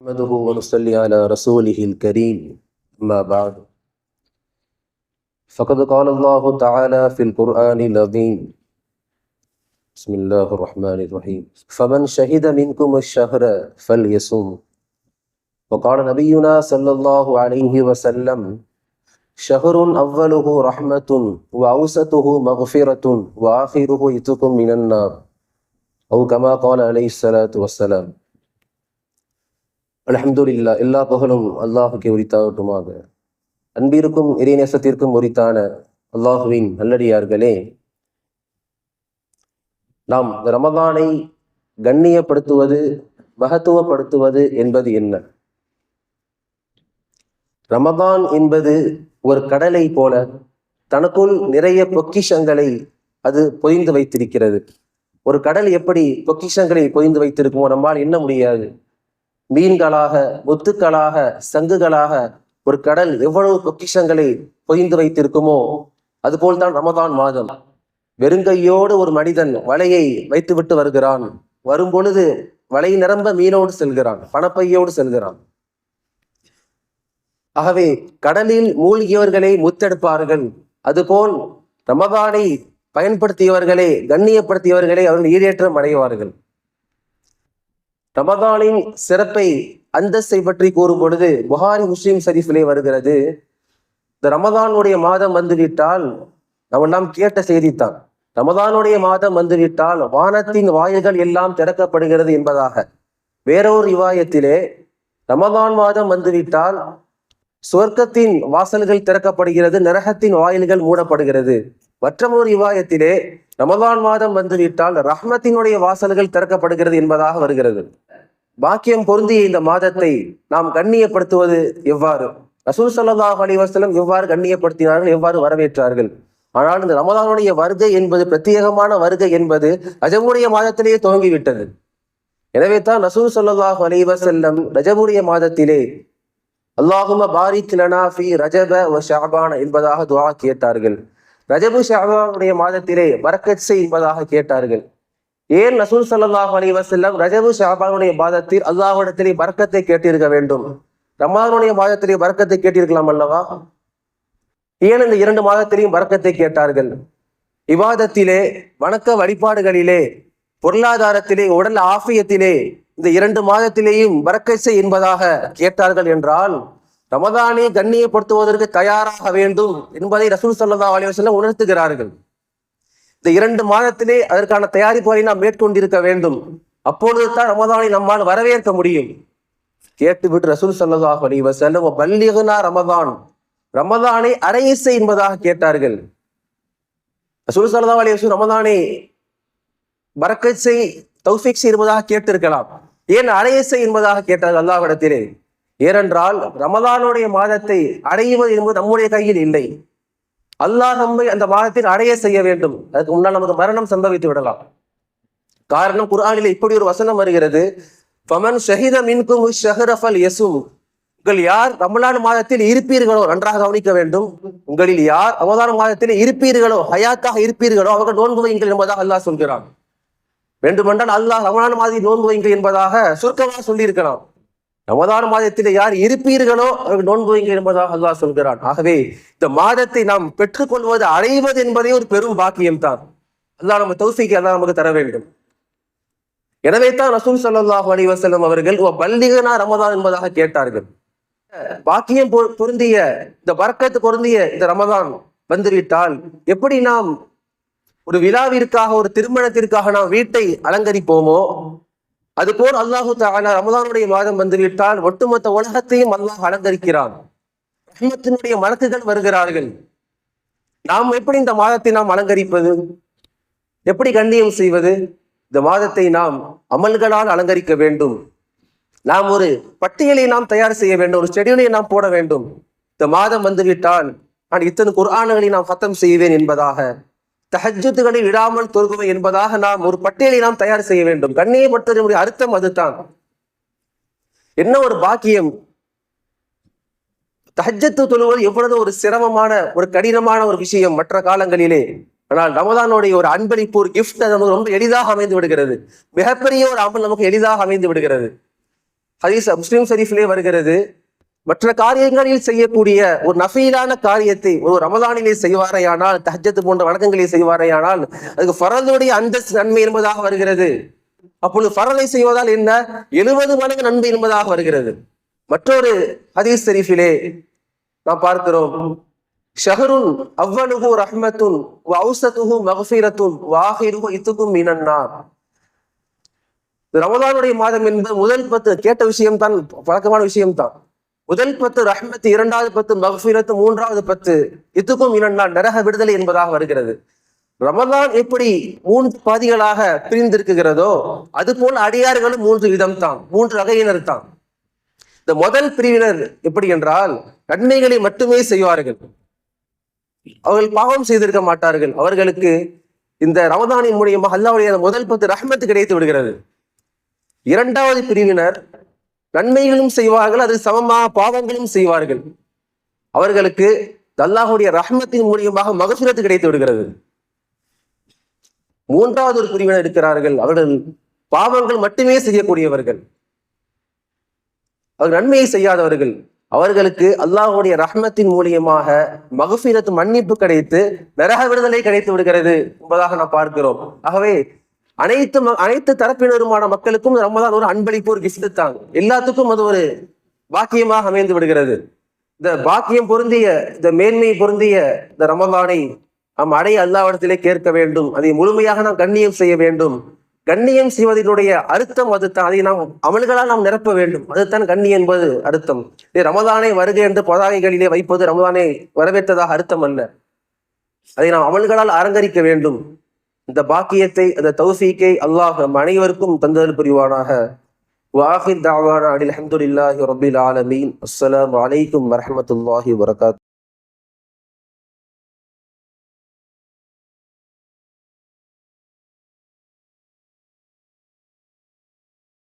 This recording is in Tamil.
نحمده ونصلي على رسوله الكريم أما بعد. فقد قال الله تعالى في القرآن العظيم. بسم الله الرحمن الرحيم. فمن شهد منكم الشهر فليصم. وقال نبينا صلى الله عليه وسلم شهر أوله رحمة وأوسطه مغفرة وآخره يتق من النار. أو كما قال عليه الصلاة والسلام. அல்ஹம்துலில்லா எல்லா புகழும் அல்லாஹுக்கு உரித்தாகட்டுமாக. அன்பிற்கும் இறைநேசத்திற்கும் உரித்தான அல்லாஹுவின் நல்லடியார்களே நாம் ரமதானை கண்ணியப்படுத்துவது மகத்துவப்படுத்துவது என்பது என்ன? ரமதான் என்பது ஒரு கடலை போல தனக்குள் நிறைய பொக்கிஷங்களை அது பொதிந்து வைத்திருக்கிறது. ஒரு கடல் எப்படி பொக்கிஷங்களை பொதிந்து வைத்திருக்குமோ நம்மால் என்ன முடியாது. மீன்களாக முத்துக்களாக சங்குகளாக ஒரு கடல் எவ்வளவு பொக்கிஷங்களை பொய்ந்து வைத்திருக்குமோ அதுபோல்தான் ரமதான் மாதம். வெறுங்கையோடு ஒரு மனிதன் வலையை வைத்துவிட்டு வருகிறான். வரும் பொழுது வலை நிரம்ப மீனோடு செல்கிறான் பணப்பையோடு செல்கிறான். ஆகவே கடலில் மூழ்கியவர்களை முத்தெடுப்பார்கள். அதுபோல் ரமதானை பயன்படுத்தியவர்களே கண்ணியப்படுத்தியவர்களே அவர்கள் ஈடேற்றம் அடைவார்கள். ரமதானின் சிறப்பை அந்தஸ்தை பற்றி கூறும் பொழுது புகாரி முஸ்லீம் சரீஃபிலே வருகிறது. இந்த ரமதானுடைய மாதம் வந்துவிட்டால் நம்மெல்லாம் கேட்ட செய்தித்தான் ரமதானுடைய மாதம் வந்துவிட்டால் வானத்தின் வாயில்கள் எல்லாம் திறக்கப்படுகிறது என்பதாக. வேறொரு ரிவாயத்திலே ரமதான் மாதம் வந்துவிட்டால் சொர்க்கத்தின் வாசல்கள் திறக்கப்படுகிறது நரகத்தின் வாயில்கள் மூடப்படுகிறது. மற்றமோர் ரிவாயத்திலே ரமதான் மாதம் வந்துவிட்டால் ரஹ்மத்தினுடைய வாசல்கள் திறக்கப்படுகிறது என்பதாக வருகிறது. பாக்கியம் பொருந்திய இந்த மாதத்தை நாம் கண்ணியப்படுத்துவது எவ்வாறு? ரசூல் சல்லாஹ் அலிவாசலம் எவ்வாறு கண்ணியப்படுத்தினார்கள் எவ்வாறு வரவேற்றார்கள்? ஆனால் இந்த ரமதானுடைய வருகை என்பது பிரத்யேகமான வருகை என்பது ரஜமுடைய மாதத்திலேயே துவங்கிவிட்டது. எனவே தான் ரசூல் சல்லாஹ் அலிவாசல்லம் ரஜமுடைய மாதத்திலே அல்லாஹும பாரிக் லனா ஃபி ரஜப வ ஷாபான என்பதாக துவா கேட்டார்கள். ரஜபு ஷாபானுடைய மாதத்திலே பரக்கத் செய் என்பதாக கேட்டார்கள். ஏன் ரசூல் சல்லாஹ் அலி வசல்லம் ரஜபு ஷாபானுடைய மாதத்தில் அல்லாஹிடத்திலே பரக்கத்தை கேட்டிருக்க வேண்டும்? ரமானுடைய மாதத்திலே பரக்கத்தை கேட்டிருக்கலாம் அல்லவா? ஏன் இந்த இரண்டு மாதத்திலையும் பரக்கத்தை கேட்டார்கள்? விவாதத்திலே வணக்க வழிபாடுகளிலே பொருளாதாரத்திலே உடல் ஆஃபியத்திலே இந்த இரண்டு மாதத்திலேயும் பரக்கசை என்பதாக கேட்டார்கள் என்றால் ரமதானை கண்ணியப்படுத்துவதற்கு தயாராக வேண்டும் என்பதை ரசூல் சல்லா அலிவசல்லம் உணர்த்துகிறார்கள். இந்த இரண்டு மாதத்திலே அதற்கான தயாரிப்புகளை நாம் மேற்கொண்டிருக்க வேண்டும். அப்பொழுதுதான் ரமதானை நம்மால் வரவேற்க முடியும். கேட்டுவிட்டு ரசூல் சல்லாஹ் அலிவசல்லம் பல்லிகனா ரமதான். ரமதானை அரையிசை என்பதாக கேட்டார்கள். ரசூல் சல்லா அலி வசூல் ரமதானை பரக்கச்சை தௌஃபிக் என்பதாக கேட்டிருக்கலாம். ஏன் அரையசை என்பதாக கேட்டார்கள் அல்லாஹ்விடத்திலே? ஏனென்றால் ரமதானுடைய மாதத்தை அடைவது என்பது நம்முடைய கையில் இல்லை. அல்லாஹ் நம்மை அந்த மாதத்தில் அடைய செய்ய வேண்டும். அதுக்கு முன்னால் நமக்கு மரணம் சம்பவித்து விடலாம். காரணம் குரானில் இப்படி ஒரு வசனம் வருகிறது. பமன் ஷஹித மின்கும் ஷஹரஃபல் யசும். உங்கள் யார் ரமலான் மாதத்தில் இருப்பீர்களோ? நன்றாக கவனிக்க வேண்டும். உங்களில் யார் ரமலான் மாதத்தில் இருப்பீர்களோ? ஹயாத்தாக இருப்பீர்களோ? அவர்கள் நோன்பு வைங்கள் என்பதாக அல்லாஹ் சொல்கிறான். வேண்டுமென்றால் அல்லாஹ் ரமலான் மாதத்தில் நோன்பு வைங்கள் என்பதாக சுருக்கமாக சொல்லியிருக்கலாம். ரமதான் மாதத்தில் யார் இருப்பீர்களோ அவர்கள் நோன்பு வைங்கள் என்பதாக அல்லாஹ் சொல்கிறான். ஆகவே இந்த மாதத்தை நாம் பெற்றுக்கொள்வது அடைவது என்பதே ஒரு பெரும் பாக்கியம் தான் அல்லாஹ் நம்ம தௌசிக்கு அல்லாஹ் நமக்கு தர வேண்டும். எனவே தான் ரசூல் சல்லாஹ் அலி வசல்லம் அவர்கள் பல்லிகனா ரமதான் என்பதாக கேட்டார்கள். பாக்கியம் பொருந்திய இந்த வர்க்கத்து பொருந்திய இந்த ரமதான் வந்துவிட்டால் எப்படி நாம் ஒரு விழாவிற்காக ஒரு திருமணத்திற்காக நாம் வீட்டை அலங்கரிப்போமோ அதுபோல் அல்லாஹு தாலா ரமதானுடைய மாதம் வந்துவிட்டால் ஒட்டுமொத்த உலகத்தையும் அல்லாஹ் அலங்கரிக்கிறான். ரஹ்மத்தினுடைய மலக்குகள் வருகிறார்கள். நாம் எப்படி இந்த மாதத்தை நாம் அலங்கரிப்பது? எப்படி கண்ணியம் செய்வது? இந்த மாதத்தை நாம் அமல்களால் அலங்கரிக்க வேண்டும். நாம் ஒரு பட்டியலை நாம் தயார் செய்ய வேண்டும். ஒரு ஷெடியூலை நாம் போட வேண்டும். இந்த மாதம் வந்துவிட்டால் நான் இத்தனை குர்ஆன்களை நாம் சத்தம் செய்வேன் என்பதாக. தஹஜத்துகளை விடாமல் தொழுகுவேன் என்பதாக நாம் ஒரு பட்டியலை நாம் தயார் செய்ய வேண்டும். கண்ணியப்படுத்துவதனுடைய அர்த்தம் அதுதான். என்ன ஒரு பாக்கியம்? தஹஜத்து தொழுவது எவ்வளவு ஒரு சிரமமான ஒரு கடினமான ஒரு விஷயம் மற்ற காலங்களிலே. ஆனால் ரமதானுடைய ஒரு அன்பளிப்பு ஒரு கிஃப்ட் நமக்கு ரொம்ப எளிதாக அமைந்து விடுகிறது. மிகப்பெரிய ஒரு அமல் நமக்கு எளிதாக அமைந்து விடுகிறது. ஹதீஸ் முஸ்லீம் ஷரீஃப்லேயே வருகிறது. மற்ற காரியங்களில் செய்யக்கூடிய ஒரு நஃபீலான காரியத்தை ஒரு ரமதானிலே செய்வாரையானால் தஹஜத்து போன்ற வழக்கங்களை செய்வாரையானால் அதுக்கு ஃபரதுடைய அந்தஸ்து நன்மை என்பதாக வருகிறது. அப்பொழுது ஃபரலை செய்வதால் என்ன? எழுபது மடங்கு நன்மை என்பதாக வருகிறது. மற்றொரு ஹதீஸ் ஷெரீஃபிலே நாம் பார்க்கிறோம். ஷஹருன் அவ்வனுகு ரஹ்மத்துன் வவுசத்துகு மகஃபீரத்தும் வாஹிருகு இத்துக்கும் மினன்னார். ரமதானுடைய மாதம் என்பது முதல் பத்து கேட்ட விஷயம் தான் பழக்கமான விஷயம் தான் முதல் பத்து ரஹ்மத்து இரண்டாவது பத்து மகஃபிரத்து மூன்றாவது பத்து இதுக்கும் இரண்டாம் நரக விடுதலை என்பதாக வருகிறது. ரமதான் எப்படி மூன்று பாதிகளாக பிரிந்திருக்குகிறதோ அதுபோல் அடியார்களும் மூன்று விதம் தான் மூன்று வகையினர் தான் இந்த முதல் பிரிவினர் எப்படி என்றால் நன்மைகளை மட்டுமே செய்வார்கள். அவர்கள் பாவம் செய்திருக்க மாட்டார்கள். அவர்களுக்கு இந்த ரமதானின் மூலியமாக அல்லாவுடைய முதல் பத்து ரஹ்மத்து கிடைத்து விடுகிறது. இரண்டாவது பிரிவினர் நன்மைகளும் செய்வார்கள் அது சமமாக பாவங்களும் செய்வார்கள். அவர்களுக்கு அல்லாஹுடைய ரஹ்மத்தின் மூலியமாக மகசூரத்து கிடைத்து விடுகிறது. மூன்றாவது ஒரு பிரிவினர் இருக்கிறார்கள் அவர்கள் பாவங்கள் மட்டுமே செய்யக்கூடியவர்கள். அவர் நன்மையை செய்யாதவர்கள். அவர்களுக்கு அல்லாஹுடைய ரஹ்மத்தின் மூலியமாக மகசீரத்து மன்னிப்பு கிடைத்து நரக விடுதலை கிடைத்து விடுகிறது என்பதாக நாம் பார்க்கிறோம். ஆகவே அனைத்து ம- அனைத்து தரப்பினருமான மக்களுக்கும் ரமதான் ஒரு அன்பளிப்பு ஒரு கிஃப்ட் தான். எல்லாத்துக்கும் அது ஒரு பாக்கியமாக அமைந்து விடுகிறது. இந்த பாக்கியம் பொருந்திய இந்த மேன்மை பொருந்திய இந்த ரமதானை நாம் அடைய அல்லாவிடத்திலே கேட்க வேண்டும். அதை முழுமையாக நாம் கண்ணியம் செய்ய வேண்டும். கண்ணியம் செய்வதனுடைய அர்த்தம் அதுதான். அதை நாம் அமல்களால் நாம் நிரப்ப வேண்டும். அதுதான் கண்ணி என்பது அர்த்தம். இது ரமதானை வருக என்று பதாகைகளிலே வைப்பது ரமதானை வரவேற்றதாக அர்த்தம் அல்ல. அதை நாம் அமல்களால் அலங்கரிக்க வேண்டும். இந்த பாக்கியத்தை அந்த தௌசீக்கை அல்லாஹ் நம் அனைவருக்கும் தந்தல் புரிவானாக. வாஹிர் தாவானா அனில் அஹமதுல்லாஹி ரபில் ஆலமீன். அஸ்லாம் வலைக்கும் வரமத்துல்லாஹி வரகாத்